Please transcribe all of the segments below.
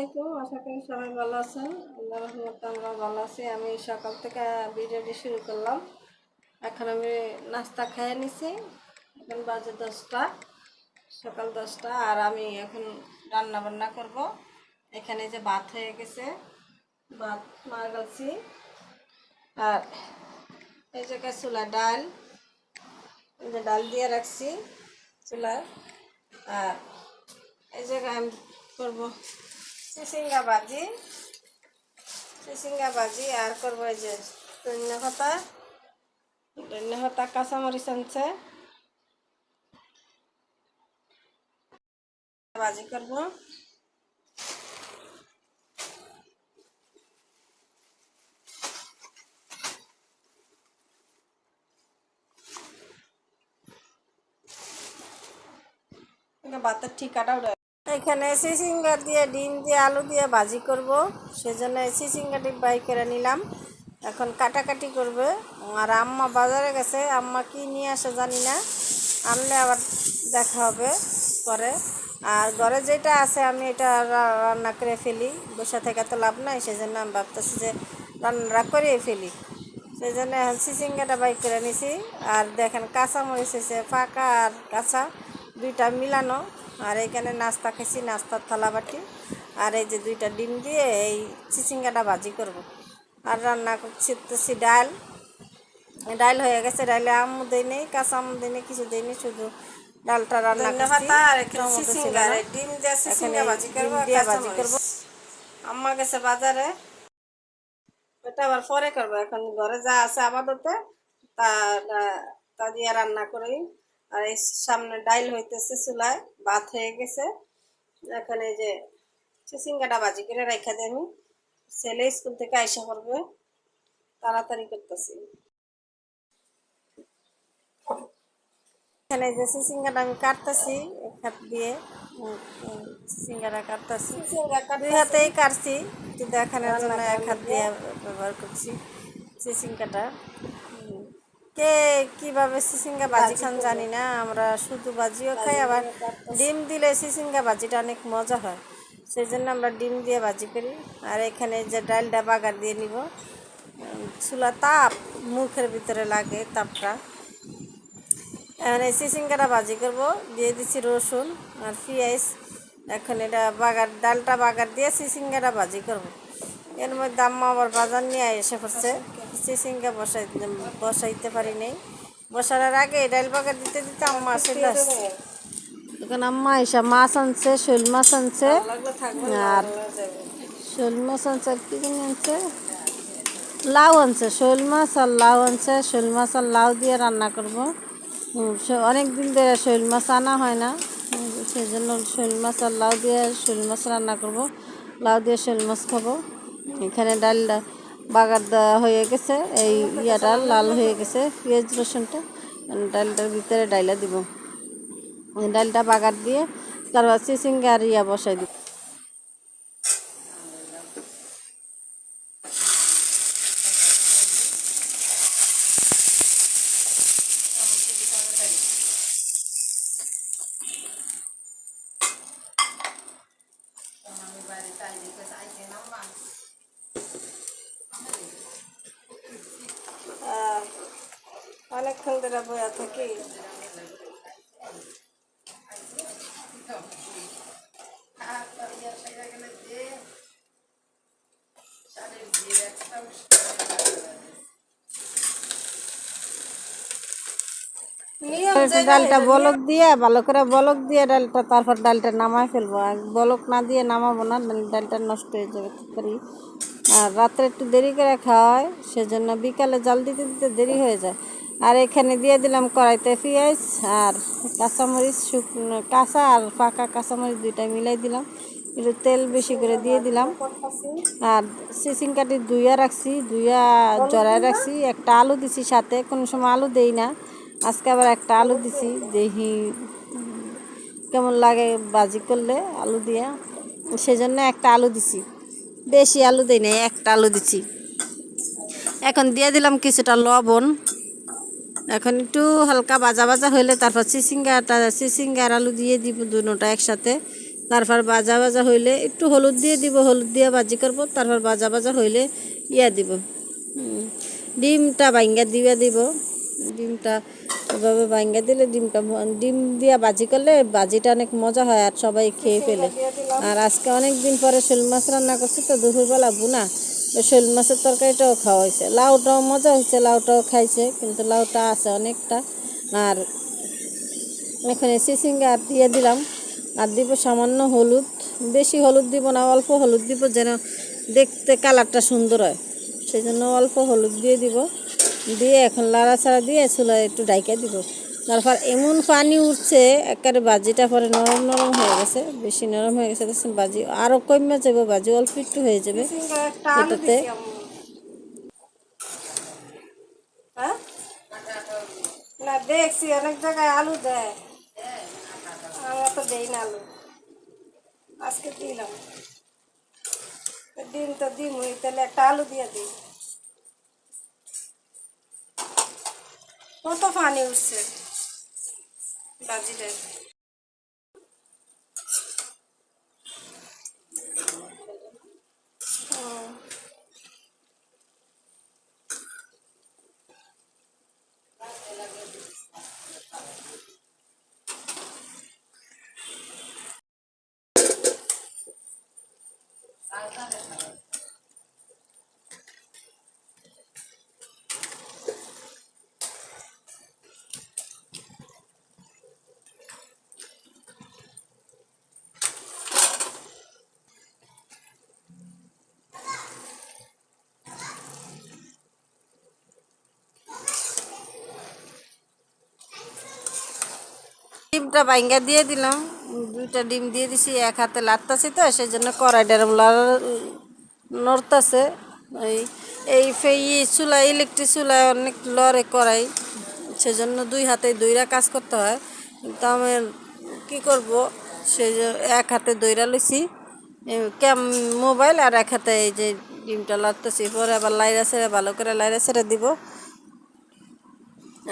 আলাইকুম, আশা করি সবাই ভালো আছেন। আল্লাহ রহমতে আমরা ভালো আছি। আমি সকাল থেকে ভিডিওটি শুরু করলাম। এখন আমি নাস্তা খেয়ে নিছি। এখন বাজে দশটা, সকাল দশটা, আর আমি এখন রান্না বান্না করব। এখানে যে ভাত হয়ে গেছে, ভাত মার গেছি আর এই জায়গায় চুলা ডাল যে ডাল দিয়ে রাখছি চুলায়। আর এই জায়গায় আমি করব চিচিঙ্গা ভাজি চিচিঙ্গা ভাজি আর করব এই যে ধন্য পাতা। ধন্য পাতা, কাঁচামরিচ আনছে। ভাজি করব। ভাতের ঠিকাটা উঠে এখানে সিসিঙ্গা দিয়ে, ডিম দিয়ে, আলু দিয়ে ভাজি করব। সেজন্য সিসিঙ্গাটি বাই করে নিলাম। এখন কাটাকাটি করবে। আর আম্মা বাজারে গেছে। আম্মা কি নিয়ে আসে জানি না। আনলে আবার দেখা হবে পরে। আর ঘরে যেটা আছে আমি এটা রান্না করে ফেলি। বসে থেকে তো লাভ নাই। সেজন্য আমি ভাবতেছি যে রান্না করে ফেলি। সেই জন্য এখন সিসিঙ্গাটা বাই করে নিছি। আর দেখেন কাঁচা মরিচ হয়েছে ফাঁকা আর কাঁচা। দুইটা মিলানো। আর এখানে নাস্তা খেয়েছি নাস্তার থালা বাটি আর এই যে দুইটা ডিম দিয়ে এই চিচিঙ্গাটা ভাজি করব। আর রান্না করছি ডাল। ডাল হয়ে গেছে ডালে আম দেই নেই কাঁচা আমু দেই নেই কিছু দেই নেই শুধু ডালটা রান্না ডিম দিয়ে ভাজি করব আম্মা গেছে বাজারে। ওটা আবার পরে করব এখন ঘরে যা আছে আপাতত তা তা- তা দিয়ে রান্না করি। আর এই সামনে ডাইল হইতেছে চুলায় ভাত হয়ে গেছে। এখন এই যে চিচিঙ্গাটা ভাজি করে রেখে দিই আমি। ছেলে স্কুল থেকে আইসা করবে তাড়াতাড়ি করতেছি। এখানে যে চিচিঙ্গাটা আমি কাটতেছি এক হাত দিয়ে চিচিঙ্গাটা কাটতেছি। দুই হাতেই কাটছি কিন্তু এখানে এক হাত দিয়ে ব্যবহার করছি উম, কে কীভাবে চিচিঙ্গা ভাজি খান জানি না, আমরা শুধু ভাজিও খাই, আবার ডিম দিলে চিচিঙ্গা ভাজিটা অনেক মজা হয়। সেই জন্য আমরা ডিম দিয়ে ভাজি করি। আর এখানে যে ডালটা বাগার দিয়ে নিব, চুলা তাপ মুখের ভিতরে লাগে তাপটা। এখন এই চিচিঙ্গাটা ভাজি করব, দিয়ে দিচ্ছি রসুন আর পেঁয়াজ। এখন এটা বাগার ডালটা বাগার দিয়ে চিচিঙ্গাটা ভাজি করব। এর মধ্যে আম্মা আবার বাজার নিয়ে এসে পড়ছে। চিচিঙ্গা বসাই বসাইতে পারি নাই। বসানোর আগে ডাল বাগার দিতে দিতে আম্মা চলে আসছে এখন আম্মা এসে মাছ আনছে শোল মাছ আনছে। আর শোল মাছ আনছে আর কি জানি আনছে? লাউ আনছে শোল মাছ আর লাউ আনছে। শোল মাছ আর লাউ দিয়ে রান্না করব। অনেক দিন ধরে শোল মাছ আনা হয় না। সেই জন্য শোল মাছ আর লাউ দিয়ে শোল মাছ রান্না করব। লাউ দিয়ে শোল মাছ খাব। এখানে ডালটা বাগার দেওয়া হয়ে গেছে, এই ইয়াটা লাল হয়ে গেছে, পেঁয়াজ রসুনটা ডালটার ভিতরে ডাইলা দিব। ডালটা বাগার দিয়ে তারপর চিচিঙ্গা আর ইয়া বসাই দিব। অনেকক্ষণ ধরে বয়া থাকি। ডালটা বলক দিয়ে ভালো করে বলক দিয়ে ডালটা তারপর ডালটা নামায় ফেলব। আর বলক না দিয়ে নামাবো না ডালটা নষ্ট হয়ে যাবে আর রাত্রে একটু দেরি করে খাওয়া হয় সেজন্য বিকালে জাল দিতে দিতে দেরি হয়ে যায়। আর এখানে দিয়ে দিলাম কড়াইতে পেঁয়াজ আর কাঁচামরিচ, শুকনো কাঁচা আর পাকা কাঁচামরিচ দুইটা মিলাই দিলাম। একটু তেল বেশি করে দিয়ে দিলাম। আর চিচিং কাটি দুইয়া রাখছি দুইয়া জড়ায় রাখছি। একটা আলু দিছি সাথে, কোনো সময় আলু দেই না। আজকে আবার একটা আলু দিছি, দেখি কেমন লাগে বাজি করলে আলু দিয়া। সেজন্য একটা আলু দিছি। বেশি আলু দিই নাই, একটা আলু দিছি। এখন দিয়ে দিলাম কিছুটা লবণ। এখন একটু হালকা ভাজা ভাজা হলে তারপর চিচিঙ্গাটা চিচিঙ্গা আর আলু দিয়ে দিব দুটোটা একসাথে। তারপর বাজা বাজা হইলে একটু হলুদ দিয়ে দিব, হলুদ দিয়ে ভাজি করব। তারপর বাজা বাজা হইলে ইয়া দিব। ডিমটা ভাঙ্গা দিয়ে দিব। ডিমটা এভাবে ভাঙ্গা দিলে ডিমটা ডিম দিয়া ভাজি করলে ভাজিটা অনেক মজা হয় আর সবাই খেয়ে ফেলে। আর আজকে অনেক দিন পরে শোল মাছ রান্না করছি, তো দুপুরবেলা বুনা। শোল মাছের তরকারিটাও খাওয়া হয়েছে। লাউটাও মজা হয়েছে, লাউটাও খাইছে, কিন্তু লাউটা আছে অনেকটা। আর এখানে সিসিঙ্গা আর দিয়ে দিলাম। আর দিব সামান্য হলুদ, বেশি হলুদ দিব না, অল্প হলুদ দিব যেন দেখতে কালারটা সুন্দর হয়। সেই জন্য অল্প হলুদ দিয়ে দিব। দিয়ে এখন লাড়াচাড়া দিয়ে চুলায় একটু ডাইকা দিব। তারপর এমন পানি উঠছে, একেবারে বাজিটা পরে নরম নরম হয়ে গেছে, বেশি নরম হয়ে গেছে বাজি আরও কমে যাবে, বাজি অল্প একটু হয়ে যাবে এটাতে। হ্যাঁ? দেখছি, অনেক জায়গায় আলু দেয়। আমরা তো দেই না আলু। আজকে দিলাম। ডিম তো ডিম হই তাহলে একটা আলু দিয়ে দিই। কত পানি উঠছে? বাজিটা ডিমটা বাইঙ্গা দিয়ে দিলাম। দুইটা ডিম দিয়ে দিছি, এক হাতে লাড়তাছি তো সেই জন্য কড়াইটা এরম লাড়- নড়তাছে। এই এই ফেই চুলা, ইলেকট্রিক চুলায় অনেক লড়ে কড়াই, সেজন্য দুই হাতে দুইরা কাজ করতে হয়। কিন্তু আমি কী করব, সেই এক হাতে দইরা লইছি। ক্যাম, মোবাইল আর এক হাতে এই যে ডিমটা লাড়তেছি পরে আবার লাইরা ছেড়ে, ভালো করে লাইরা ছেড়ে দিব।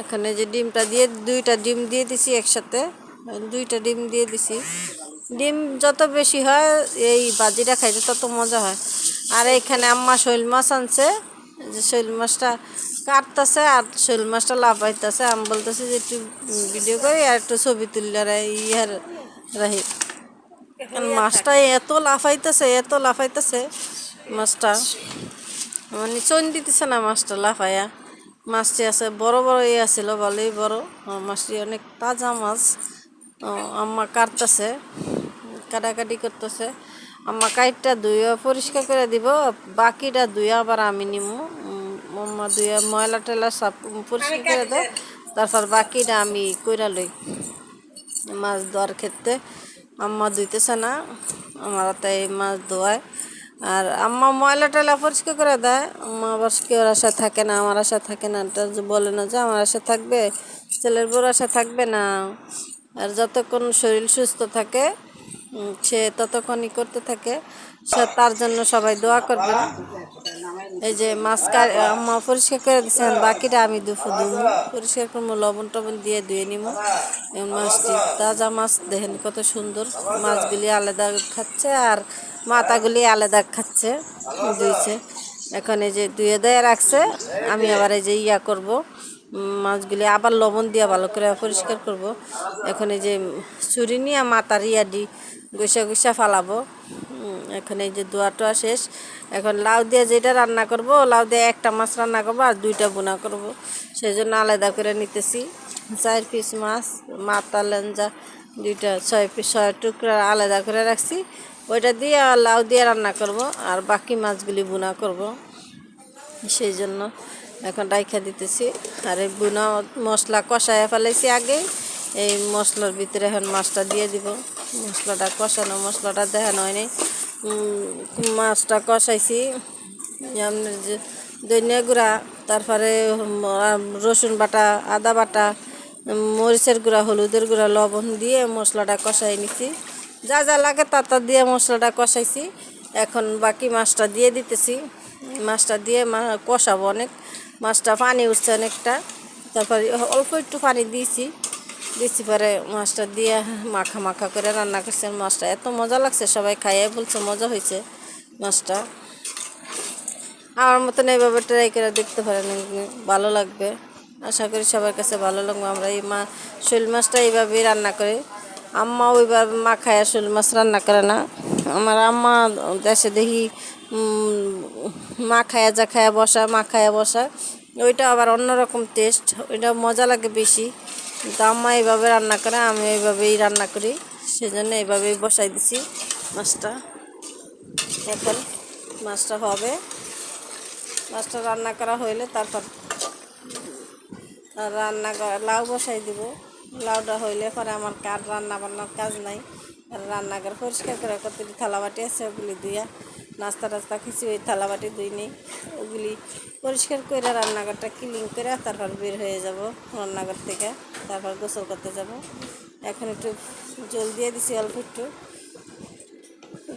এখানে যে ডিমটা দিয়ে, দুইটা ডিম দিয়ে দিছি একসাথে। দুইটা ডিম দিয়ে দিছি। ডিম যত বেশি হয়, এই বাজিটা খাইতে তত মজা হয়। আর এইখানে আম্মা শৈল মাছ আনছে। যে শৈল মাছটা কাটতেছে আর শৈল মাছটা লাফাইতেছে। আমি বলতেছি যে একটু ভিডিও করি আর একটু ছবি তুললে ইয়ার রাহি। মাছটা এত লাফাইতেছে এত লাফাইতেছে মাছটা। মানে চন দিতেছে না মাছটা লাফাইয়া। মাছটি আছে, বড় বড় ইয়ে আছিল ভালোই বড়। মাছটি অনেক তাজা মাছ। আম্মা কাটতেছে, কাটাকাটি করতেছে। আম্মা কাইটটা ধুয়ে পরিষ্কার করে দিব, বাকিটা ধুয়ে আবার আমি নিমু। আম্মা ধুয়ে ময়লা টেলা সব পরিষ্কার করে দাও, তারপর বাকিটা আমি কইরা লই। মাছ ধোয়ার ক্ষেত্রে আম্মা ধুইতেছে না, আমার তাই মাছ ধোয়ায়। আর আম্মা ময়লা টয়লা পরিষ্কার করে দেয়। আম্মা আবার কেউ আশা থাকে না, আমার আশা থাকে না। বলে না যে আমার আশা থাকবে, ছেলের বউর আশা থাকবে না। আর যতক্ষণ শরীর সুস্থ থাকে সে ততক্ষণই করতে থাকে। সে তার জন্য সবাই দোয়া করবেন। এই যে মাছ আম্মা পরিষ্কার করে দিচ্ছেন বাকিটা আমি দুপুর দুমু। পরিষ্কার করব, লবণ টবণ দিয়ে ধুয়ে নিবো। মাছটি, তাজা মাছ, দেখেন কত সুন্দর। মাছগুলি আলাদা খাচ্ছে আর মাথাগুলি আলাদা খাচ্ছে, ধুইছে। এখন এই যে ধুয়ে দেয় রাখছে, আমি আবার এই যে ইয়া করব মাছগুলি আবার লবণ দিয়ে ভালো করে পরিষ্কার করব। এখন এই যে চুরি নিয়ে মাথার ইয়া দি গুছা গুছা ফালাবো এখন এই যে দোয়াটা শেষ। এখন লাউ দিয়ে যেটা রান্না করব, লাউ দিয়ে একটা মাছ রান্না করব আর দুইটা বোনা করব। সেই জন্য আলাদা করে নিতেছি। চার পিস মাছ, মাথা লেঞ্জা দুইটা ছয় পিস ছয় টুকরা আলাদা করে রাখছি। ওইটা দিয়ে আর লাউ দিয়ে রান্না করব, আর বাকি মাছগুলি বোনা করব। সেই জন্য এখন রাইখা দিতেছি। আর এই বুনা মশলা কষায় ফেলাইছি আগে এই মশলার ভিতরে এখন মাছটা দিয়ে দিব। মশলাটা কষানো, মশলাটা দেখানো হয়নি। মাছটা কষাইছি। আপনার যে ধনিয়া গুঁড়া, তারপরে রসুন বাটা, আদা বাটা মরিচের গুঁড়া, হলুদের গুঁড়া, লবণ দিয়ে মশলাটা কষাই নিছি। যা যা লাগে তা তা দিয়ে মশলাটা কষাইছি। এখন বাকি মাছটা দিয়ে দিতেছি। মাছটা দিয়ে কষাবো অনেক। মাছটা পানি উঠছে অনেকটা। তারপরে অল্প একটু পানি দিয়েছি। দিচ্ছি পরে মাছটা দিয়ে মাখা মাখা করে রান্না করছেন মাছটা এত মজা লাগছে, সবাই খাইয়ে বলছে মজা হয়েছে মাছটা। আমার মতন এইভাবে ট্রাই করে দেখতে পারেন, ভালো লাগবে। আশা করি সবার কাছে ভালো লাগবে। আমরা এই মা শোল মাছটা এইভাবেই রান্না করি। আম্মা ওইবার মা খায় শোল মাছ রান্না করে না। আমার আম্মা দেশে দেখি মা খায়া যা খায়া বসা, মা খায়া বসা। ওইটা আবার অন্যরকম টেস্ট ওইটা মজা লাগে বেশি। কিন্তু আম্মা এইভাবে রান্না করে, আমি এইভাবেই রান্না করি। সেজন্য এইভাবেই বসাই দিছি মাছটা। এখন মাছটা হবে। মাছটা রান্না করা হইলে তারপর রান্না করা লাউ বসাই দিব। লাউটা হইলে পরে আমার কার রান্না বান্নার কাজ নাই। রান্নাঘর পরিষ্কার করে কতটি থালাবাটি আছে ওগুলি ধুইয়া নাস্তা টাস্তা কিছু ওই থালাবাটি ধুই নেই। ওগুলি পরিষ্কার করে রান্নাঘরটা ক্লিন করে তারপর বের হয়ে যাব রান্নাঘর থেকে, তারপর গোসল করতে যাব। এখন একটু জল দিয়ে দিছি অল্প একটু।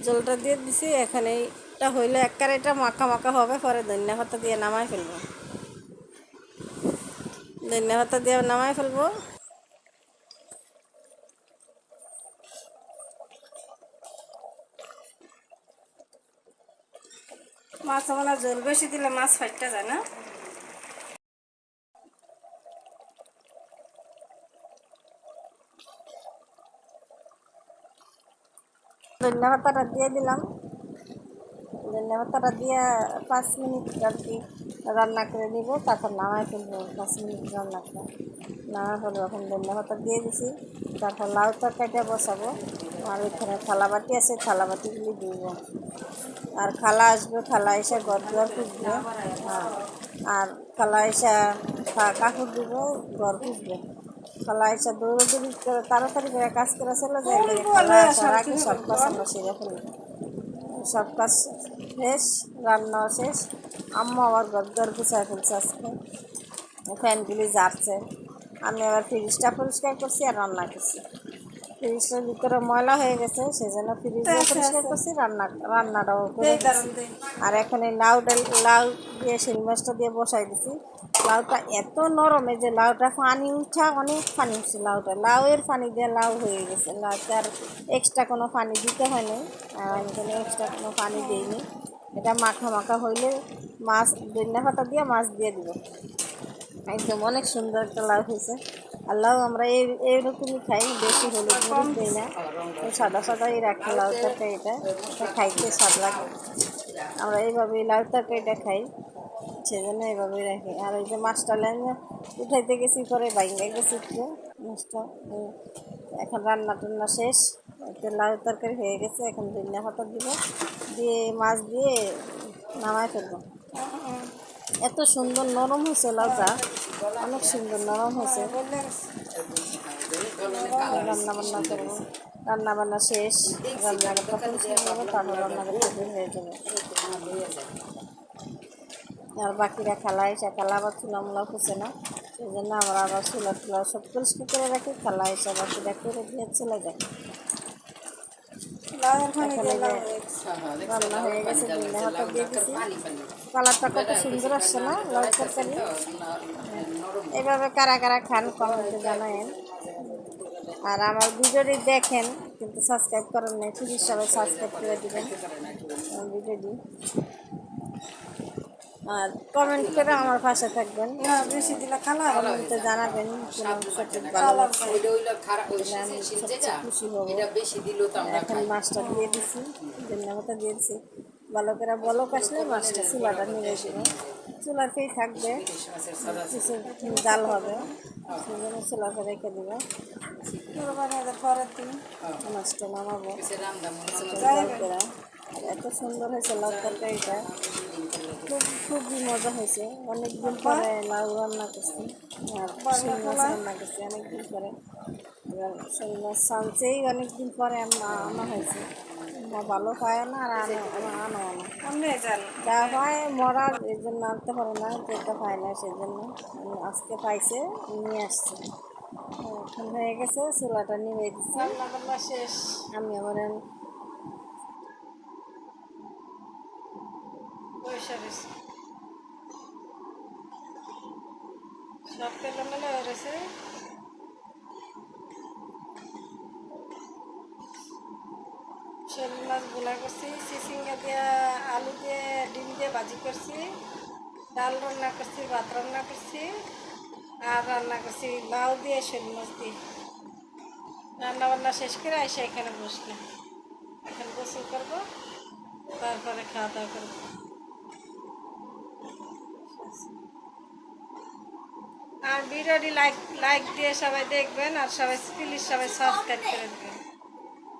জলটা দিয়ে দিছি এখন এইটা হইলে একবারে এটা মাখা মাখা হবে, পরে ধনিয়া পাতা দিয়ে নামাই ফেলব। ধনিয়া পাতা দিয়ে নামাই ফেলব। মাছ মানে জল বেশি দিলে মাছ ফাইটটা যায় না। ধন্যবাদ দিয়ে দিলাম। ধনিয়া পাতাটা দিয়ে পাঁচ মিনিট আর কি রান্না করে নিব, তারপর নামাই ফেলব, পাঁচ মিনিট রান্না করে। নামাই ফেলব এখন ধনিয়া পাতা দিয়ে দিছি, তারপর লাউ তরকারিটা বসাবো। আর এখানে থালা বাটি আছে থালা বাটিগুলি দিব। আর খালা আসবে খালা এসে ঘর দুয়ার খুঁজবে। আর খালা এসে কাপড় দিব, ঘর খুঁজবে। খালা এসে দৌড়াদৌড়ি করে তাড়াতাড়ি করে কাজ করে চলে যায় খালা সব কাজ আমরা সেরে ফেলি সব কাজ শেষ রান্না শেষ। আম্মা আবার ঘর গুছায় ফেলছে আজকে। ফ্যানগুলি জ্বারছে আমি আবার ফ্রিজটা পরিষ্কার করছি আর রান্না করছি। ফ্রিজটার ভিতরে ময়লা হয়ে গেছে সেজন্য ফ্রিজটা পরিষ্কার করছি রান্না রান্নাটাও করে। আর এখন এই লাউ ডাল লাউ দিয়ে শিল মাছটা দিয়ে বসাই দিছি। লাউটা এত নরমে যে লাউটা পানি উঠা অনেক পানি উঠছে লাউটা। লাউয়ের পানি দিয়ে লাউ হয়ে গেছে। লাউটা আর এক্সট্রা কোনো পানি দিতে হয়নি। আর আমি কোনো এক্সট্রা কোনো পানি দিইনি। এটা মাখা মাখা হইলে মাছ দৈন্যা পাতা দিয়ে মাছ দিয়ে দিব। একদম অনেক সুন্দর একটা লাউ হয়েছে। আর লাউ আমরা এই, এইরকমই খাই, বেশি মরিচ দিই না। সাদা সাদাই রাখি লাউ তরকারি এটা এটা খাইতে স্বাদ লাগে। আমরা এইভাবেই লাউ তরকারিটা খাই। সেজন্য এইভাবেই রাখি। আর ওই যে মাছটা লেন উঠাইতে গেছি, পরে বাইরে গেছি একটু, মাছটা। এখন রান্না টান্না শেষ এতে লাউ তরকারি হয়ে গেছে, এখন ধনিয়া পাতা দিব, দিয়ে মাছ দিয়ে নামাই ফেলব। এত সুন্দর নরম হয়েছে লাউটা, অনেক সুন্দর নরম হয়েছে। রান্না বান্না করব। রান্না বান্না শেষ রান্না তারপর রান্নাঘরটা বের হয়ে যাবে। আর বাকিরা খেলা এসে খেলা আবার চুলা মুলা ফুসে না। সেই জন্য আমরা আবার চুলা টুলা সব পরিষ্কার করে রাখি খেলা এসে বাকিরা করে দিয়ে চলে যায়। রান্না হয়ে গেছে দিনে হাতে দিয়ে দিছি কালারটা কত সুন্দর আসছে না লাউ তরকারি এভাবে কারা কারা খান কমেন্টে জানায়েন। আর আমার ভিডিওটি দেখেন কিন্তু সাবস্ক্রাইব করেন নাই প্লিজ সবাই সাবস্ক্রাইব করে দিবেন। ভিডিওটি। আর কমেন্ট করে আমার পাশে থাকবেন। বেশি দিলে খালা কমেন্টে জানাবেন খুশি হব। এখন মাছটা দিয়ে দিছি ধন্যবাদ দিয়ে দিছি ভালো করে বলক আসলে মাছটা চুলাটা নিয়ে দিব চুলাতেই থাকবে কিছু জাল হবে সেজন্য চুলাতে রেখে দিব। পরের দিন মাছটা নামাবো। এত সুন্দর হয়েছে লাউ তরকারিটা খুব খুবই মজা হয়েছে। অনেকদিন পরে লাউ রান্না করছি। আর শিং মাছ রান্না করছি অনেকদিন পরে। এবার মাছ সানছেই অনেকদিন পরে আনা হয়েছে। মা ভালো খায় না আর আনো আনো আনো যা হয় মরার এই জন্য আনতে পারে না যেটা পায় না সেই জন্য আজকে পাইছে নিয়ে আসছে। এখন হয়ে গেছে চুলাটা নিয়ে দিচ্ছি শেষ। আমি আমার বৈশা রয়েছে সব এলোমেলো হয়ে রয়েছে শোল মাছ বোলা করছি চিচিঙ্গা দিয়ে, আলু দিয়ে, ডিম দিয়ে ভাজি করছি, ডাল রান্না করছি, ভাত রান্না করছি, আর রান্না করছি লাউ দিয়ে, শোল মাছ দিয়ে। রান্না বান্না শেষ করে এসে এখানে বসলাম। এখন গোসল করব, তারপরে খাওয়া দাওয়া করব। আর ভিডিওটি লাইক লাইক দিয়ে সবাই দেখবেন আর সবাই প্লিজ সবাই সাবস্ক্রাইব করে দেবেন।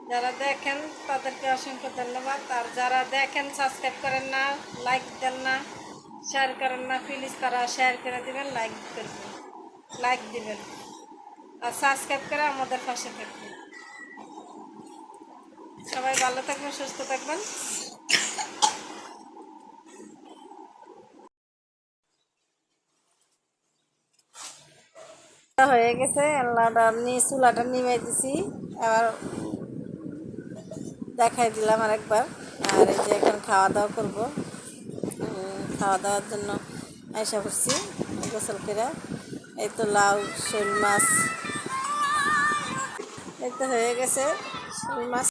যারা দেখেন তাদেরকে অসংখ্য ধন্যবাদ। আর যারা দেখেন সাবস্ক্রাইব করেন না লাইক দেন না শেয়ার করেন না প্লিজ তারা শেয়ার করে দেবেন লাইক করবেন লাইক দিবেন। আর সাবস্ক্রাইব করে আমাদের পাশে থাকবেন। সবাই ভালো থাকবেন, সুস্থ থাকবেন। হয়ে গেছে আল্লাহটা নিয়ে চুলাটা নিমে দিছি আবার দেখাই দিলাম আরেকবার। আর এই যে এখন খাওয়া দাওয়া করব। খাওয়া দাওয়ার জন্য আয়সা করছি গোসল করে। এই তো লাউ, শোল মাছ। এই তো হয়ে গেছে, শোল মাছ।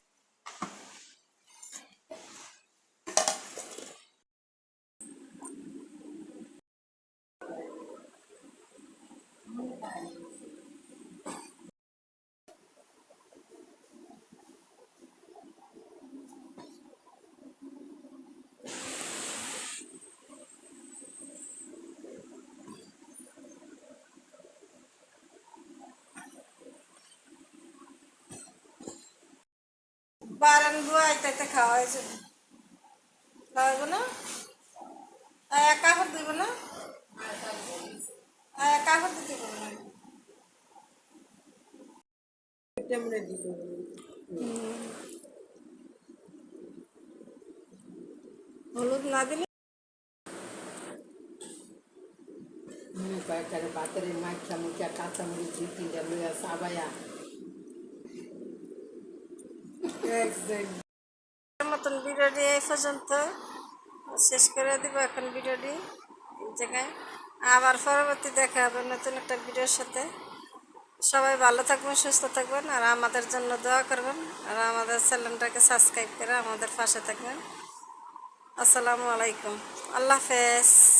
বুয়াই তাইতে খাওয়া হয়েছে খাওয়াবো না? আর এক দিব না? আর এক দিতে দিব না। হলুদ না দিলে? কয়েকটা বাতারের মাইখা মুখা কাঁচামরিচ তিনটা লইয়া, সাবায়া। মতন ভিডিওটি এই পর্যন্ত শেষ করে দিব এখন ভিডিওটি জায়গায়। আবার পরবর্তী দেখা হবে নতুন একটা ভিডিওর সাথে। সবাই ভালো থাকবেন, সুস্থ থাকবেন আর আমাদের জন্য দোয়া করবেন আর আমাদের চ্যানেলটাকে সাবস্ক্রাইব করে আমাদের পাশে থাকবেন। আসসালামু আলাইকুম। আল্লাহ হাফেজ।